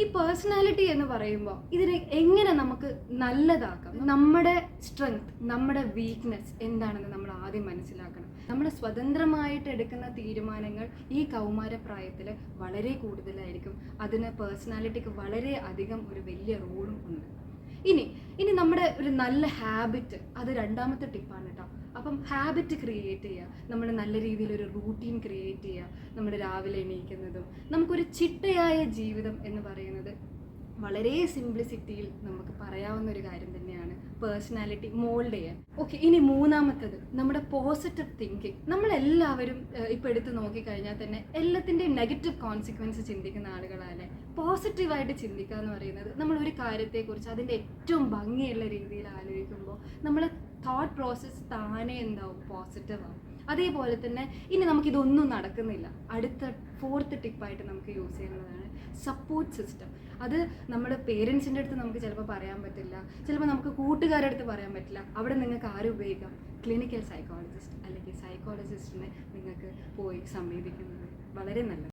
ഈ പേഴ്സണാലിറ്റി എന്ന് പറയുമ്പോൾ ഇതിനെ എങ്ങനെ നമുക്ക് നല്ലതാക്കാം? നമ്മുടെ സ്ട്രെങ്ത് നമ്മുടെ വീക്ക്നെസ് എന്താണെന്ന് നമ്മൾ ആദ്യം മനസ്സിലാക്കണം. നമ്മൾ സ്വതന്ത്രമായിട്ട് എടുക്കുന്ന തീരുമാനങ്ങൾ ഈ കൗമാരപ്രായത്തിൽ വളരെ കൂടുതലായിരിക്കും. അതിന് പേഴ്സണാലിറ്റിക്ക് വളരെ അധികം ഒരു വലിയ റോളും ഉണ്ട്. ഇനി ഇനി നമ്മുടെ ഒരു നല്ല ഹാബിറ്റ് അത് രണ്ടാമത്തെ ടിപ്പാണ് കേട്ടോ അപ്പം ഹാബിറ്റ് ക്രിയേറ്റ് ചെയ്യുക നമ്മൾ നല്ല രീതിയിൽ ഒരു റൂട്ടീൻ ക്രിയേറ്റ് ചെയ്യുക നമ്മൾ രാവിലെ എണീക്കുന്നതും നമുക്കൊരു ചിട്ടയായ ജീവിതം എന്ന് പറയുന്നത് വളരെ സിംപ്ലിസിറ്റിയിൽ നമുക്ക് പറയാവുന്ന ഒരു കാര്യം തന്നെയാണ് പേഴ്സണാലിറ്റി മോൾഡ് ചെയ്യാൻ. ഓക്കെ ഇനി മൂന്നാമത്തത് നമ്മുടെ പോസിറ്റീവ് തിങ്കിങ് നമ്മളെല്ലാവരും ഇപ്പോൾ എടുത്ത് നോക്കിക്കഴിഞ്ഞാൽ തന്നെ എല്ലാത്തിന്റെയും നെഗറ്റീവ് കോൺസിക്വൻസ് ചിന്തിക്കുന്ന ആളുകളാണ്. പോസിറ്റീവായിട്ട് ചിന്തിക്കുക എന്ന് പറയുന്നത് നമ്മൾ ഒരു കാര്യത്തെക്കുറിച്ച് അതിന്റെ ഏറ്റവും ഭംഗിയുള്ള രീതിയിൽ ആലോചിക്കുമ്പോൾ നമ്മൾ തോട്ട് പ്രോസസ്സ് താനേ എന്താവും? പോസിറ്റീവ് ആവും. അതേപോലെ തന്നെ ഇനി നമുക്കിതൊന്നും നടക്കുന്നില്ല. അടുത്ത ഫോർത്ത് ടിപ്പായിട്ട് നമുക്ക് യൂസ് ചെയ്യുന്നതാണ് സപ്പോർട്ട് സിസ്റ്റം അത് നമ്മൾ പേരൻസിന്റെ അടുത്ത് നമുക്ക് ചിലപ്പോൾ പറയാൻ പറ്റില്ല. ചിലപ്പോൾ നമുക്ക് കൂട്ടുകാരുടെ അടുത്ത് പറയാൻ പറ്റില്ല. അവിടെ നിങ്ങൾക്ക് ആര് ഉപയോഗിക്കാം? ക്ലിനിക്കൽ സൈക്കോളജിസ്റ്റ് അല്ലെങ്കിൽ സൈക്കോളജിസ്റ്റിനെ നിങ്ങൾക്ക് പോയി സമീപിക്കുന്നത്. വളരെ നല്ലത്.